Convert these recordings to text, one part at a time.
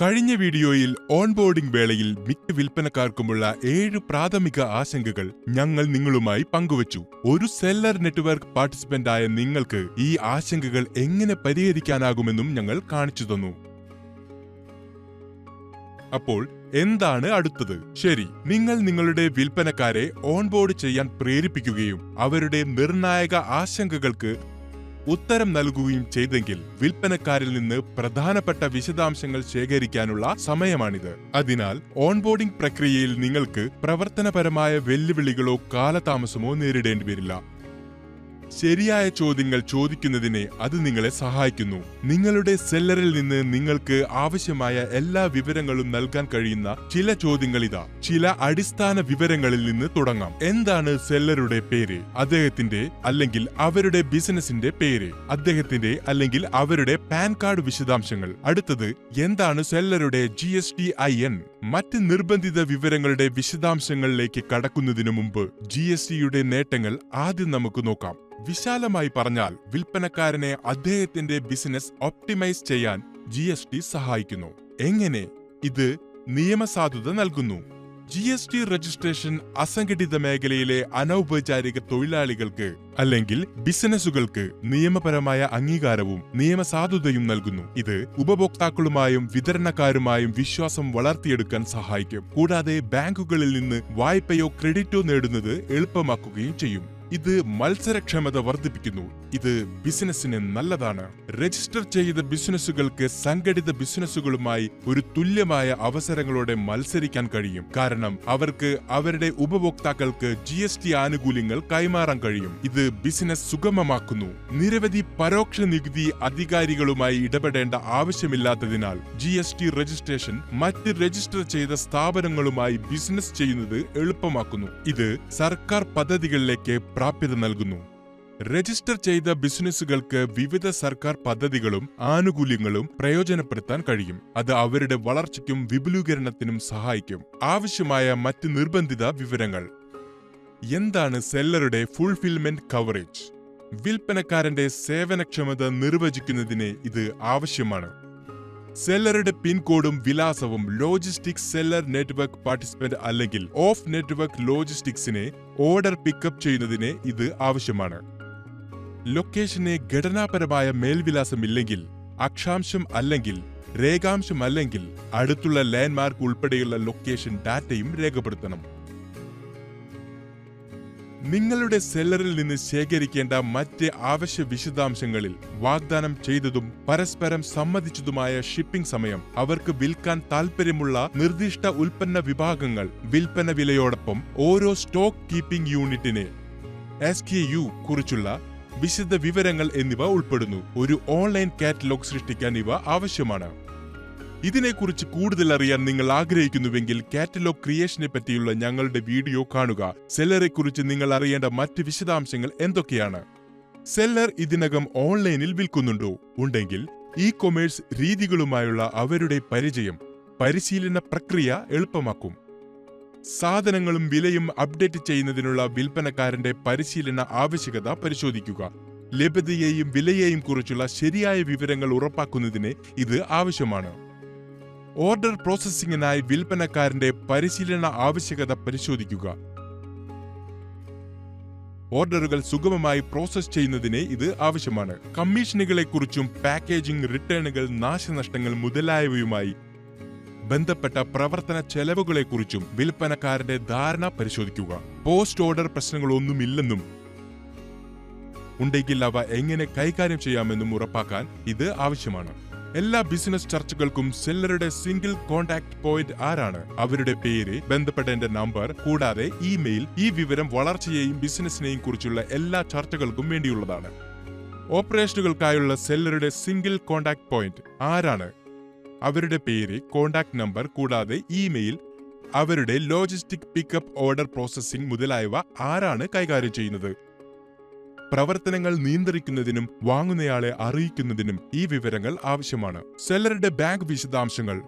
കഴിഞ്ഞ വീഡിയോയിൽ ഓൺബോർഡിംഗ് വേളയിൽ മിക്ക വിൽപ്പനക്കാർക്കുമുള്ള ഏഴ് പ്രാഥമിക ആശങ്കകൾ ഞങ്ങൾ നിങ്ങളുമായി പങ്കുവച്ചു. ഒരു സെല്ലർ നെറ്റ്വർക്ക് പാർട്ടിസിപ്പന്റായ നിങ്ങൾക്ക് ഈ ആശങ്കകൾ എങ്ങനെ പരിഹരിക്കാനാകുമെന്നും ഞങ്ങൾ കാണിച്ചു തന്നു. അപ്പോൾ എന്താണ് അടുത്തത്? ശരി നിങ്ങൾ നിങ്ങളുടെ വിൽപ്പനക്കാരെ ഓൺബോർഡ് ചെയ്യാൻ പ്രേരിപ്പിക്കുകയും അവരുടെ നിർണായക ആശങ്കകൾക്ക് ഉത്തരം നൽകുകയും ചെയ്തെങ്കിൽ വിൽപ്പനക്കാരിൽ നിന്ന് പ്രധാനപ്പെട്ട വിശദാംശങ്ങൾ ശേഖരിക്കാനുള്ള സമയമാണിത്. അതിനാൽ ഓൺബോർഡിംഗ് പ്രക്രിയയിൽ നിങ്ങൾക്ക് പ്രവർത്തനപരമായ വെല്ലുവിളികളോ കാലതാമസമോ നേരിടേണ്ടി വരില്ല ശരിയായ ചോദ്യങ്ങൾ ചോദിക്കുന്നതിനെ അത് നിങ്ങളെ സഹായിക്കുന്നു. നിങ്ങളുടെ സെല്ലറിൽ നിന്ന് നിങ്ങൾക്ക് ആവശ്യമായ എല്ലാ വിവരങ്ങളും നൽകാൻ കഴിയുന്ന ചില ചോദ്യങ്ങൾ ഇതാ ചില അടിസ്ഥാന വിവരങ്ങളിൽ നിന്ന് തുടങ്ങാം. എന്താണ് സെല്ലറുടെ പേര്? അദ്ദേഹത്തിന്റെ അല്ലെങ്കിൽ അവരുടെ ബിസിനസിന്റെ പേര്. അദ്ദേഹത്തിന്റെ അല്ലെങ്കിൽ അവരുടെ പാൻ കാർഡ് വിശദാംശങ്ങൾ. അടുത്തത് എന്താണ് സെല്ലറുടെ G S T I N? മറ്റ് നിർബന്ധിത വിവരങ്ങളുടെ വിശദാംശങ്ങളിലേക്ക് കടക്കുന്നതിനു മുമ്പ് ജി എസ് ടിയുടെ നേട്ടങ്ങൾ ആദ്യം നമുക്ക് നോക്കാം. വിശാലമായി പറഞ്ഞാൽ വിൽപ്പനക്കാരനെ അദ്ദേഹത്തിന്റെ ബിസിനസ് ഒപ്റ്റിമൈസ് ചെയ്യാൻ ജി സഹായിക്കുന്നു. എങ്ങനെ? ഇത് നിയമസാധുത നൽകുന്നു. ജി എസ് ടി രജിസ്ട്രേഷൻ അസംഘടിത മേഖലയിലെ അനൗപചാരിക തൊഴിലാളികൾക്ക് അല്ലെങ്കിൽ ബിസിനസ്സുകൾക്ക് നിയമപരമായ അംഗീകാരവും നിയമസാധുതയും നൽകുന്നു. ഇത് ഉപഭോക്താക്കളുമായും വിതരണക്കാരുമായും വിശ്വാസം വളർത്തിയെടുക്കാൻ സഹായിക്കും. കൂടാതെ ബാങ്കുകളിൽ നിന്ന് വായ്പയോ ക്രെഡിറ്റോ നേടുന്നത് എളുപ്പമാക്കുകയും ചെയ്യും. ഇത് മത്സരക്ഷമത വർദ്ധിപ്പിക്കുന്നു. ഇത് ബിസിനസ്സിന് നല്ലതാണ്. രജിസ്റ്റർ ചെയ്ത ബിസിനസ്സുകൾക്ക് സംഘടിത ബിസിനസ്സുകളുമായി ഒരു തുല്യമായ അവസരങ്ങളോടെ മത്സരിക്കാൻ കഴിയും. കാരണം അവർക്ക് അവരുടെ ഉപഭോക്താക്കൾക്ക് ജി എസ് ടി ആനുകൂല്യങ്ങൾ കൈമാറാൻ കഴിയും. ഇത് ബിസിനസ് സുഗമമാക്കുന്നു. നിരവധി പരോക്ഷ നികുതി അധികാരികളുമായി ഇടപെടേണ്ട ആവശ്യമില്ലാത്തതിനാൽ ജി എസ് ടി രജിസ്ട്രേഷൻ മറ്റ് രജിസ്റ്റർ ചെയ്ത സ്ഥാപനങ്ങളുമായി ബിസിനസ് ചെയ്യുന്നത് എളുപ്പമാക്കുന്നു. ഇത് സർക്കാർ പദ്ധതികളിലേക്ക് പ്രാപ്യത നൽകുന്നു. രജിസ്റ്റർ ചെയ്ത ബിസിനസ്സുകൾക്ക് വിവിധ സർക്കാർ പദ്ധതികളും ആനുകൂല്യങ്ങളും പ്രയോജനപ്പെടുത്താൻ കഴിയും. അത് അവരുടെ വളർച്ചയ്ക്കും വിപുലീകരണത്തിനും സഹായിക്കും. ആവശ്യമായ മറ്റ് നിർബന്ധിത വിവരങ്ങൾ. എന്താണ് സെല്ലറുടെ ഫുൾഫിൽമെന്റ് കവറേജ് വിൽപ്പനക്കാരന്റെ സേവനക്ഷമത നിർവചിക്കുന്നതിന് ഇത് ആവശ്യമാണ്. സെല്ലറുടെ പിൻകോഡും വിലാസവും ലോജിസ്റ്റിക്സ് സെല്ലർ നെറ്റ്വർക്ക് പാർട്ടിസിപ്പന്റ് അല്ലെങ്കിൽ ഓഫ് നെറ്റ്വർക്ക് ലോജിസ്റ്റിക്സിനെ ഓർഡർ പിക്കപ്പ് ചെയ്യുന്നതിന് ഇത് ആവശ്യമാണ്. ലൊക്കേഷനെ ഘടനാപരമായ മേൽവിലാസമില്ലെങ്കിൽ അക്ഷാംശം അല്ലെങ്കിൽ രേഖാംശം അല്ലെങ്കിൽ അടുത്തുള്ള ലാൻഡ്മാർക്ക് ഉൾപ്പെടെയുള്ള ലൊക്കേഷൻ ഡാറ്റയും രേഖപ്പെടുത്തണം. നിങ്ങളുടെ സെല്ലറിൽ നിന്ന് ശേഖരിക്കേണ്ട മറ്റ് ആവശ്യ വിശദാംശങ്ങളിൽ വാഗ്ദാനം ചെയ്തതും പരസ്പരം സമ്മതിച്ചതുമായ ഷിപ്പിംഗ് സമയം അവർക്ക് വിൽക്കാൻ താൽപ്പര്യമുള്ള നിർദ്ദിഷ്ട ഉൽപ്പന്ന വിഭാഗങ്ങൾ വിൽപ്പന വിലയോടൊപ്പം ഓരോ സ്റ്റോക്ക് കീപ്പിംഗ് യൂണിറ്റിനെ എസ് കെ യു കുറിച്ചുള്ള വിശദ വിവരങ്ങൾ എന്നിവ ഉൾപ്പെടുന്നു. ഒരു ഓൺലൈൻ കാറ്റലോഗ് സൃഷ്ടിക്കാൻ ഇവ ആവശ്യമാണ്. ഇതിനെക്കുറിച്ച് കൂടുതൽ അറിയാൻ നിങ്ങൾ ആഗ്രഹിക്കുന്നുവെങ്കിൽ കാറ്റലോഗ് ക്രിയേഷനെ പറ്റിയുള്ള ഞങ്ങളുടെ വീഡിയോ കാണുക. സെല്ലറെക്കുറിച്ച് നിങ്ങൾ അറിയേണ്ട മറ്റ് വിശദാംശങ്ങൾ എന്തൊക്കെയാണ്? സെല്ലർ ഇതിനകം ഓൺലൈനിൽ വിൽക്കുന്നുണ്ടോ? ഉണ്ടെങ്കിൽ ഇ കൊമേഴ്സ് രീതികളുമായുള്ള അവരുടെ പരിചയം പരിശീലന പ്രക്രിയ എളുപ്പമാക്കും. സാധനങ്ങളും വിലയും അപ്ഡേറ്റ് ചെയ്യുന്നതിനുള്ള വിൽപ്പനക്കാരന്റെ പരിശീലന ആവശ്യകത പരിശോധിക്കുക. ലഭ്യതയെയും വിലയെയും കുറിച്ചുള്ള ശരിയായ വിവരങ്ങൾ ഉറപ്പാക്കുന്നതിന് ഇത് ആവശ്യമാണ്. ഓർഡർ പ്രോസസ്സിംഗിനായി വിൽപ്പനക്കാരന്റെ പരിശീലന ആവശ്യകത പരിശോധിക്കുക. ഓർഡറുകൾ സുഗമമായി പ്രോസസ് ചെയ്യുന്നതിന് ഇത് ആവശ്യമാണ്. കമ്മീഷനുകളെക്കുറിച്ചും പാക്കേജിംഗ് റിട്ടേണുകൾ നാശനഷ്ടങ്ങൾ മുതലായവയുമായി ബന്ധപ്പെട്ട പ്രവർത്തന ചെലവുകളെക്കുറിച്ചും വിൽപ്പനക്കാരന്റെ ധാരണ പരിശോധിക്കുക. പോസ്റ്റ് ഓർഡർ പ്രശ്നങ്ങളൊന്നുമില്ലെന്നും ഉണ്ടെങ്കിൽ അവ എങ്ങനെ കൈകാര്യം ചെയ്യാമെന്നും ഉറപ്പാക്കാൻ ഇത് ആവശ്യമാണ്. എല്ലാ ബിസിനസ് ചർച്ചകൾക്കും സെല്ലറുടെ സിംഗിൾ കോൺടാക്ട് പോയിന്റ് ആരാണ്? അവരുടെ പേര് ബന്ധപ്പെട്ട നമ്പർ കൂടാതെ ഇമെയിൽ ഈ വിവരം വളർച്ചയെയും ബിസിനസ്സിനെയും കുറിച്ചുള്ള എല്ലാ ചർച്ചകൾക്കും വേണ്ടിയുള്ളതാണ്. ഓപ്പറേഷനുകൾക്കായുള്ള സെല്ലറുടെ സിംഗിൾ കോൺടാക്ട് പോയിന്റ് ആരാണ്? അവരുടെ പേര് കോൺടാക്ട് നമ്പർ കൂടാതെ ഇമെയിൽ അവരുടെ ലോജിസ്റ്റിക് പിക്കപ്പ് ഓർഡർ പ്രോസസ്സിംഗ് മുതലായവ ആരാണ് കൈകാര്യം ചെയ്യുന്നത്? പ്രവർത്തനങ്ങൾ നിയന്ത്രിക്കുന്നതിനും വാങ്ങുന്നയാളെ അറിയിക്കുന്നതിനും ഈ വിവരങ്ങൾ ആവശ്യമാണ്. സെല്ലറുടെ ബാങ്ക് വിശദാംശങ്ങൾ.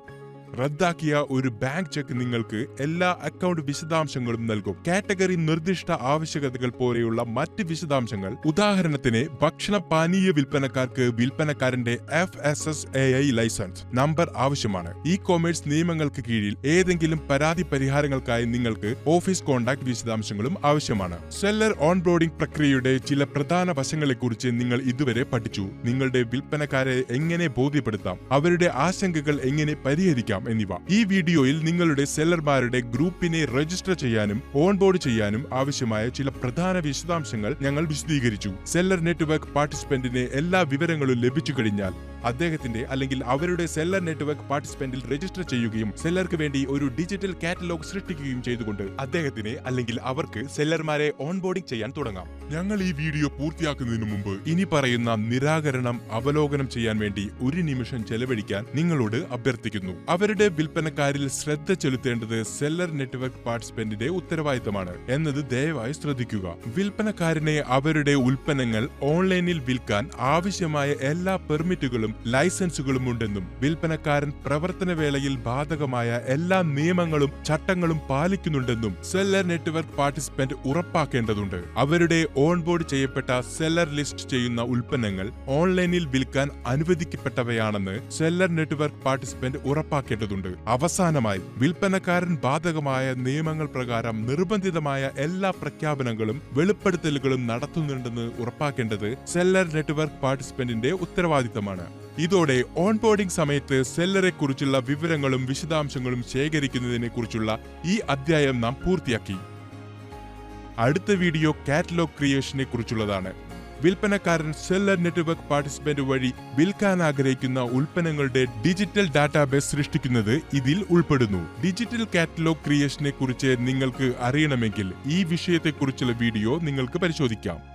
റദ്ദാക്കിയ ഒരു ബാങ്ക് ചെക്ക് നിങ്ങൾക്ക് എല്ലാ അക്കൗണ്ട് വിശദാംശങ്ങളും നൽകും. കാറ്റഗറി നിർദ്ദിഷ്ട ആവശ്യകതകൾ പോലെയുള്ള മറ്റ് വിശദാംശങ്ങൾ. ഉദാഹരണത്തിന് ഭക്ഷണ പാനീയ വിൽപ്പനക്കാർക്ക് വിൽപ്പനക്കാരന്റെ F S S A I license. Number ആവശ്യമാണ്. ഇ കൊമേഴ്സ് നിയമങ്ങൾക്ക് കീഴിൽ ഏതെങ്കിലും പരാതി പരിഹാരങ്ങൾക്കായി നിങ്ങൾക്ക് ഓഫീസ് കോൺടാക്ട് വിശദാംശങ്ങളും ആവശ്യമാണ്. സെല്ലർ ഓൺബോർഡിംഗ് പ്രക്രിയയുടെ ചില പ്രധാന വശങ്ങളെക്കുറിച്ച് നിങ്ങൾ ഇതുവരെ പഠിച്ചു. നിങ്ങളുടെ വിൽപ്പനക്കാരെ എങ്ങനെ ബോധ്യപ്പെടുത്താം? അവരുടെ ആശങ്കകൾ എങ്ങനെ പരിഹരിക്കാം? എന്നിവ. ഈ വീഡിയോയിൽ നിങ്ങളുടെ സെല്ലർമാരുടെ ഗ്രൂപ്പിനെ രജിസ്റ്റർ ചെയ്യാനും ഓൺബോർഡ് ചെയ്യാനും ആവശ്യമായ ചില പ്രധാന വിശദാംശങ്ങൾ ഞങ്ങൾ വിശദീകരിച്ചു. സെല്ലർ നെറ്റ്വർക്ക് പാർട്ടിസിപ്പന്റിന് എല്ലാ വിവരങ്ങളും ലഭിച്ചു കഴിഞ്ഞാൽ അദ്ദേഹത്തിന്റെ അല്ലെങ്കിൽ അവരുടെ സെല്ലർ നെറ്റ്വർക്ക് പാർട്ടിസിപ്പന്റിൽ രജിസ്റ്റർ ചെയ്യുകയും സെല്ലർക്ക് വേണ്ടി ഒരു ഡിജിറ്റൽ കാറ്റലോഗ് സൃഷ്ടിക്കുകയും ചെയ്തുകൊണ്ട് അദ്ദേഹത്തിന് അല്ലെങ്കിൽ അവർക്ക് സെല്ലർമാരെ ഓൺബോർഡിംഗ് ചെയ്യാൻ തുടങ്ങാം. ഞങ്ങൾ ഈ വീഡിയോ പൂർത്തിയാക്കുന്നതിന് മുമ്പ് ഇനി പറയുന്ന നിരാകരണം അവലോകനം ചെയ്യാൻ വേണ്ടി ഒരു നിമിഷം ചെലവഴിക്കാൻ നിങ്ങളോട് അഭ്യർത്ഥിക്കുന്നു. അവരുടെ വിൽപ്പനക്കാരിൽ ശ്രദ്ധ ചെലുത്തേണ്ടത് സെല്ലർ നെറ്റ്വർക്ക് പാർട്ടിസിപ്പന്റിന്റെ ഉത്തരവാദിത്തമാണ് എന്നത് ദയവായി ശ്രദ്ധിക്കുക. വിൽപ്പനക്കാരനെ അവരുടെ ഉൽപ്പന്നങ്ങൾ ഓൺലൈനിൽ വിൽക്കാൻ ആവശ്യമായ എല്ലാ പെർമിറ്റുകളും ലൈസൻസുകളും ഉണ്ടെന്നും വിൽപ്പനക്കാരൻ പ്രവർത്തന വേളയിൽ ബാധകമായ എല്ലാ നിയമങ്ങളും ചട്ടങ്ങളും പാലിക്കുന്നുണ്ടെന്നും സെല്ലർ നെറ്റ്വർക്ക് പാർട്ടിസിപ്പന്റ് ഉറപ്പാക്കേണ്ടതുണ്ട്. അവരുടെ ഓൺബോർഡ് ചെയ്യപ്പെട്ട സെല്ലർ ലിസ്റ്റ് ചെയ്യുന്ന ഉൽപ്പന്നങ്ങൾ ഓൺലൈനിൽ വിൽക്കാൻ അനുവദിക്കപ്പെട്ടവയാണെന്ന് സെല്ലർ നെറ്റ്വർക്ക് പാർട്ടിസിപ്പന്റ് ഉറപ്പാക്കേണ്ടതുണ്ട്. അവസാനമായി വിൽപ്പനക്കാരൻ ബാധകമായ നിയമങ്ങൾ പ്രകാരം നിർബന്ധിതമായ എല്ലാ പ്രഖ്യാപനങ്ങളും വെളിപ്പെടുത്തലുകളും നടത്തുന്നുണ്ടെന്ന് ഉറപ്പാക്കേണ്ടത് സെല്ലർ നെറ്റ്വർക്ക് പാർട്ടിസിപ്പന്റിന്റെ ഉത്തരവാദിത്തമാണ്. ഇതോടെ ഓൺബോർഡിംഗ് സമയത്ത് സെല്ലറെ കുറിച്ചുള്ള വിവരങ്ങളും വിശദാംശങ്ങളും ശേഖരിക്കുന്നതിനെ കുറിച്ചുള്ള ഈ അധ്യായം നാം പൂർത്തിയാക്കി. അടുത്ത വീഡിയോ കാറ്റലോഗ് ക്രിയേഷനെ കുറിച്ചുള്ളതാണ്. വിൽപ്പനക്കാരൻ സെല്ലർ നെറ്റ്വർക്ക് പാർട്ടിസിപ്പന്റ് വഴി വിൽക്കാൻ ആഗ്രഹിക്കുന്ന ഉൽപ്പന്നങ്ങളുടെ ഡിജിറ്റൽ ഡാറ്റാബേസ് സൃഷ്ടിക്കുന്നത് ഇതിൽ ഉൾപ്പെടുന്നു. ഡിജിറ്റൽ കാറ്റലോഗ് ക്രിയേഷനെ കുറിച്ച് നിങ്ങൾക്ക് അറിയണമെങ്കിൽ ഈ വിഷയത്തെക്കുറിച്ചുള്ള വീഡിയോ നിങ്ങൾക്ക് പരിശോധിക്കാം.